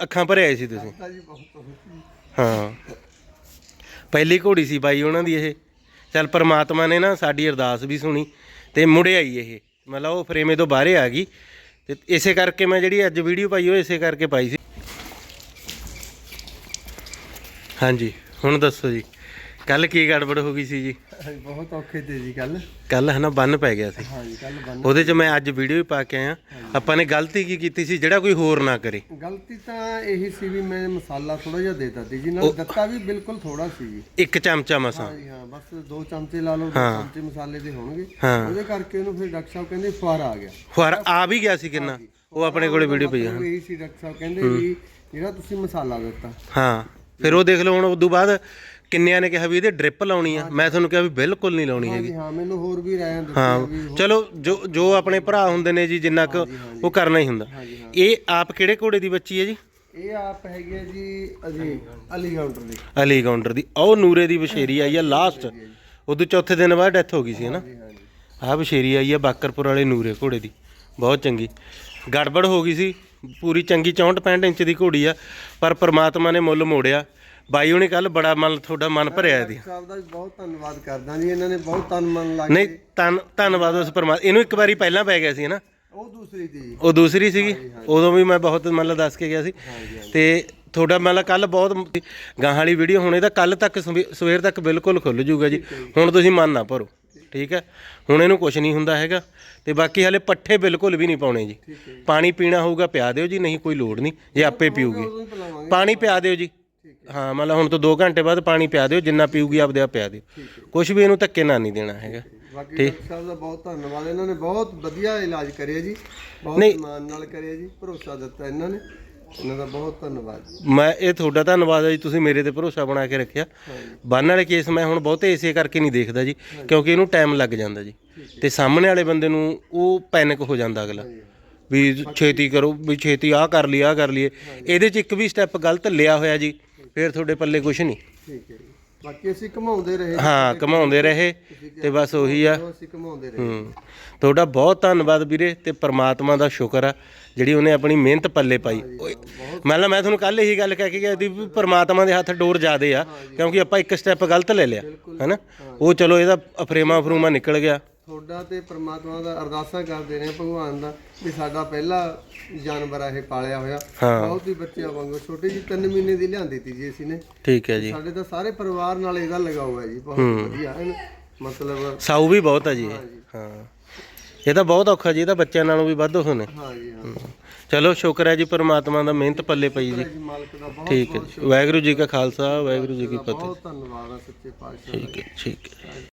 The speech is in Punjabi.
ਅੱਖਾਂ ਭਰੇ ਆਏ ਸੀ ਤੁਸੀਂ? ਤਾਂ ਜੀ ਬਹੁਤ ਹੋਈ ਹਾਂ। ਪਹਿਲੀ ਘੋੜੀ ਸੀ ਬਾਈ ਉਹਨਾਂ ਦੀ ਇਹ। ਚੱਲ ਪ੍ਰਮਾਤਮਾ ਨੇ ਨਾ ਸਾਡੀ ਅਰਦਾਸ ਵੀ ਸੁਣੀ ਤੇ ਮੁੜੇ ਆਈ ਇਹ। ਮਤਲਬ ਉਹ ਫਰੇਮੇ ਤੋਂ ਬਾਹਰੇ ਆ ਗਈ ਤੇ ਇਸੇ ਕਰਕੇ ਮੈਂ ਜਿਹੜੀ ਅੱਜ ਵੀਡੀਓ ਪਾਈ ਉਹ ਇਸੇ ਕਰਕੇ ਪਾਈ ਸੀ। ਹਾਂਜੀ ਹੁਣ ਦੱਸੋ ਜੀ। ਕੱਲ ਕੀ ਗੜਬੜ ਹੋ ਗਈ ਸੀ ਜੀ? ਬਹੁਤ ਔਖੇ ਤੇ ਜੀ ਕੱਲ ਕੱਲ ਹਨਾ ਬੰਨ ਪੈ ਗਿਆ ਸੀ। ਕੱਲ ਉਹਦੇ 'ਚ ਮੈਂ ਅੱਜ ਵੀਡੀਓ ਵੀ ਪਾ ਕੇ ਆਇਆ। ਆਪਾਂ ਨੇ ਗਲਤੀ ਕੀ ਕੀਤੀ ਸੀ ਜਿਹੜਾ ਕੋਈ ਹੋਰ ਨਾ ਕਰੇ? ਗਲਤੀ ਤਾਂ ਇਹੀ ਸੀ ਵੀ ਮੈਂ ਮਸਾਲਾ ਥੋੜਾ ਜਿਹਾ ਦੇਤਾ ਸੀ ਜੀ ਨਾਲ ਦਿੱਤਾ ਵੀ ਬਿਲਕੁਲ ਥੋੜਾ ਸੀ ਜੀ। ਇੱਕ ਚਮਚਾ ਮਸਾਂ। ਹਾਂ ਬਸ ਦੋ ਚਮਚੇ ਲਾ ਲਓ ਦੋ। ਚਮਚੇ ਮਸਾਲੇ ਦੇ ਹੋਣਗੇ। ਉਹਦੇ ਕਰਕੇ ਉਹਨੂੰ ਫਿਰ ਡਾਕਟਰ ਸਾਹਿਬ ਕਹਿੰਦੇ ਫੁਆਰਾ ਆ ਗਿਆ। ਫੁਆਰ ਆ ਵੀ ਗਿਆ ਸੀ ਕਿੰਨਾ? ਉਹ ਆਪਣੇ ਕੋਲੇ ਵੀਡੀਓ ਪਈ ਆ। ਇਹੀ ਸੀ ਡਾਕਟਰ ਸਾਹਿਬ ਕਹਿੰਦੇ ਵੀ ਜਿਹੜਾ ਤੁਸੀਂ ਮਸਾਲਾ ਦਿੱਤਾ। ਹਾਂ। ਫਿਰ ਉਹ ਦੇਖ ਲਓ ਹੁਣ ਉਦੋਂ ਬਾਅਦ ਕਿੰਨਿਆਂ ਨੇ ਕਿਹਾ ਵੀ ਇਹਦੇ ਡ੍ਰਿਪ ਲਾਉਣੀ ਆ? ਮੈਂ ਤੁਹਾਨੂੰ ਕਿਹਾ ਵੀ ਬਿਲਕੁਲ ਨਹੀਂ ਲਾਉਣੀ ਹੈਗੀ। ਹਾਂ ਮੈਨੂੰ ਹੋਰ ਵੀ ਰਾਇਆਂ ਦਿੱਤੀ ਹਾਂ ਚਲੋ ਜੋ ਜੋ ਆਪਣੇ ਭਰਾ ਹੁੰਦੇ ਨੇ ਜੀ ਜਿੰਨਾ ਕੁ ਉਹ ਕਰਨਾ ਹੀ ਹੁੰਦਾ। ਇਹ ਆਪ ਕਿਹੜੇ ਘੋੜੇ ਦੀ ਬੱਚੀ ਹੈ ਜੀ? ਇਹ ਆਪ ਹੈਗੀ ਹੈ ਜੀ ਅਜੀ ਅਲੀ ਕਾਊਂਟਰ ਦੀ। ਅਲੀ ਕਾਊਂਟਰ ਦੀ। ਉਹ ਨੂਰੇ ਦੀ ਬਸ਼ੇਰੀ ਆਈ ਆ ਲਾਸਟ ਉਦੋਂ ਚੌਥੇ ਦਿਨ ਬਾਅਦ ਡੈਥ ਹੋ ਗਈ ਸੀ ਹਨਾ ਆਹ ਬਸ਼ੇਰੀ ਆਈ ਆ ਬਾਕਰਪੁਰ ਵਾਲੇ ਨੂਰੇ ਘੋੜੇ ਦੀ। ਬਹੁਤ ਚੰਗੀ। ਗੜਬੜ ਹੋ ਗਈ ਸੀ। ਪੂਰੀ ਚੰਗੀ 64 65 ਇੰਚ ਦੀ ਘੋੜੀ ਆ ਪਰ ਪ੍ਰਮਾਤਮਾ ਨੇ ਮੁੱਲ ਮੋੜਿਆ। ਬਾਈ ਉਹਨੇ ਕੱਲ ਬੜਾ ਮਨ ਤੁਹਾਡਾ ਮਨ ਭਰਿਆ ਇਹਦੀ। ਸਾਹਿਬ ਦਾ ਵੀ ਬਹੁਤ ਧੰਨਵਾਦ ਕਰਦਾ ਜੀ ਇਹਨਾਂ ਨੇ ਬਹੁਤ ਤਨ ਮਨ ਲਾ ਨਹੀਂ ਕੇ ਧੰਨ ਧੰਨਵਾਦ ਉਸ ਪਰਮਾਤਮਾ ਇਹਨੂੰ ਇੱਕ ਵਾਰੀ ਪਹਿਲਾਂ ਪੈ ਗਿਆ ਸੀ ਹਨਾ? ਉਹ ਦੂਸਰੀ ਦੀ। ਜੀ ਉਹ ਦੂਸਰੀ ਸੀਗੀ? ਉਦੋਂ ਵੀ ਮੈਂ ਬਹੁਤ ਮਤਲਬ ਦੱਸ ਕੇ ਗਿਆ ਸੀ। ਤੇ ਤੁਹਾਡਾ ਮਤਲਬ ਕੱਲ ਬਹੁਤ ਗਾਂ ਵਾਲੀ ਵੀਡੀਓ ਹੁਣ ਇਹਦਾ ਕੱਲ ਤੱਕ ਸਵੇ- ਸਵੇਰ ਤੱਕ ਬਿਲਕੁਲ ਖੁੱਲ ਜੂਗਾ ਜੀ। ਹੁਣ ਤੁਸੀਂ ਮਨ ਨਾ ਭਰੋ ਠੀਕ ਹੈ? ਹੁਣ ਇਹਨੂੰ ਕੁਝ ਨਹੀਂ ਹੁੰਦਾ ਹੈਗਾ। ਤੇ ਬਾਕੀ ਹਲੇ ਪੱਠੇ ਬਿਲਕੁਲ ਵੀ ਨਹੀਂ ਪਾਉਣੇ ਜੀ। ਪਾਣੀ ਪੀਣਾ ਹੋਊਗਾ ਪਿਆ ਦਿਓ ਜੀ ਨਹੀਂ ਕੋਈ ਲੋੜ ਨਹੀਂ ਜੇ ਆਪੇ ਪੀਊਗੀ। ਪਾਣੀ ਪਿਆ ਦਿਓ ਜੀ। ਹਾਂ ਮਤਲਬ ਹੁਣ ਤੋਂ 2 ਘੰਟੇ ਬਾਅਦ ਪਾਣੀ ਪਿਆ ਦਿਓ ਜਿੰਨਾ ਪੀਊਗੀ ਆਪਦੇ ਆਪ ਪਿਆ ਦਿਓ। ਕੁਝ ਵੀ ਇਹਨੂੰ ਧੱਕੇ ਨਾਲ ਨਹੀਂ ਦੇਣਾ ਹੈਗਾ। ਬਾਕੀ ਡਾਕਟਰ ਸਾਹਿਬ ਦਾ ਬਹੁਤ ਧੰਨਵਾਦ। ਇਹਨਾਂ ਨੇ ਬਹੁਤ ਵਧੀਆ ਇਲਾਜ ਕਰਿਆ ਜੀ। ਬਹੁਤ। ਇਮਾਨ ਨਾਲ ਕਰਿਆ ਜੀ। ਭਰੋਸਾ ਦਿੱਤਾ ਇਹਨਾਂ ਨੇ। ਇਹਨਾਂ ਦਾ ਬਹੁਤ ਧੰਨਵਾਦ ਮੈਂ ਇਹ ਤੁਹਾਡਾ ਧੰਨਵਾਦ ਹੈ ਜੀ ਤੁਸੀਂ ਮੇਰੇ ਤੇ ਭਰੋਸਾ ਬਣਾ ਕੇ ਰੱਖਿਆ। ਬੰਨ ਵਾਲੇ ਕੇਸ ਮੈਂ ਹੁਣ ਬਹੁਤੇ ਇਸੇ ਕਰਕੇ ਨਹੀਂ ਦੇਖਦਾ ਜੀ ਕਿਉਂਕਿ ਇਹਨੂੰ ਟਾਈਮ ਲੱਗ ਜਾਂਦਾ ਜੀ। ਤੇ ਸਾਹਮਣੇ ਵਾਲੇ ਬੰਦੇ ਨੂੰ ਉਹ ਪੈਨਿਕ ਹੋ ਜਾਂਦਾ ਅਗਲਾ। ਵੀ ਛੇਤੀ ਕਰੋ ਵੀ ਛੇਤੀ ਆਹ ਕਰ ਲਈ ਆਹ ਕਰ ਲਈਏ। ਇਹਦੇ 'ਚ ਇੱਕ ਵੀ ਸਟੈਪ ਗਲਤ ਲਿਆ ਹੋਇਆ ਜੀ। ਫਿਰ ਤੁਹਾਡੇ ਪੱਲੇ ਕੁਝ ਨਹੀਂ। ਠੀਕ ਹੈ ਜੀ। ਬਾਕੀ ਅਸੀਂ ਘਮਾਉਂਦੇ ਰਹੇ। ਹਾਂ ਘਮਾਉਂਦੇ ਰਹੇ ਤੇ ਬਸ ਉਹੀ ਆ। ਅਸੀਂ ਘਮਾਉਂਦੇ ਰਹੇ। ਹੂੰ। ਤੁਹਾਡਾ ਬਹੁਤ ਧੰਨਵਾਦ ਵੀਰੇ ਤੇ ਪ੍ਰਮਾਤਮਾ ਦਾ ਸ਼ੁਕਰ ਆ ਜਿਹੜੀ ਉਹਨੇ ਆਪਣੀ ਮਿਹਨਤ ਪੱਲੇ ਪਾਈ। ਓਏ, ਮੰਨ ਲਾ ਮੈਂ ਤੁਹਾਨੂੰ ਕੱਲ ਇਹੀ ਗੱਲ ਕਹਿ ਕੇ ਗਿਆ ਸੀ ਵੀ ਪ੍ਰਮਾਤਮਾ ਦੇ ਹੱਥ ਡੋਰ ਜ਼ਿਆਦੇ ਆ ਕਿਉਂਕਿ ਆਪਾਂ ਇੱਕ ਸਟੈਪ ਗਲਤ ਲੈ ਲਿਆ ਹੈਨਾ? ਉਹ ਚਲੋ ਇਹਦਾ ਅਫਰੇਮਾ ਫਰੂਮਾ ਨਿਕਲ ਗਿਆ। ਤੁਹਾਡਾ ਤੇ ਪ੍ਰਮਾਤਮਾ ਦਾ ਅਰਦਾਸਾਂ ਕਰਦੇ ਰਹੇ ਭਗਵਾਨ ਦਾ ਵੀ ਸਾਡਾ ਪਹਿਲਾ ਜਾਨਵਰ ਆ ਇਹ ਪਾਲਿਆ ਹੋਇਆ। ਹਾਂ। ਬਹੁਤ ਹੀ ਬੱਚਿਆਂ ਵਾਂਗੂ। ਛੋਟੀ ਜਿਹੀ 3 ਮਹੀਨੇ ਦੀ ਲਿਆਂਦੀ ਤੀ ਜੀ ਅਸੀਂ ਨੇ। ਠੀਕ ਹੈ ਜੀ। ਸਾਡੇ ਤਾਂ ਸਾਰੇ ਪਰਿਵਾਰ ਨਾਲ ਇਹਦਾ ਲਗਾਓ ਹੈ ਜੀ। ਬਹੁਤ ਵਧੀਆ ਐਨ ਮਤਲਬ ਸਾਊ ਵੀ ਬਹੁਤ ਆ ਜੀ ਇਹ। ਹਾਂ ਇਹ ਤਾਂ ਬਹੁਤ ਔਖਾ ਜੀ ਇਹ ਤਾਂ ਬੱਚਿਆਂ ਨਾਲੋਂ ਵੀ ਵੱਧ ਹੋਣੇ ਹਾਂ ਜੀ ਹਾਂ। ਚਲੋ ਸ਼ੁਕਰ ਹੈ ਜੀ ਪ੍ਰਮਾਤਮਾ ਦਾ ਮਿਹਨਤ ਪੱਲੇ ਪਈ ਜੀ। ਜੀ ਮਾਲਕ ਦਾ ਬਹੁਤ ਠੀਕ ਹੈ ਜੀ। ਵਾਹਿਗੁਰੂ ਜੀ ਕਾ ਖਾਲਸਾ ਵਾਹਿਗੁਰੂ ਜੀ ਕੀ ਫਤਿਹ। ਬਹੁਤ ਧੰਨਵਾਦ ਆ ਸੱਚੇ ਪਾਤਸ਼ਾਹ ਦਾ ਠੀਕ ਹੈ ਠੀਕ ਹੈ।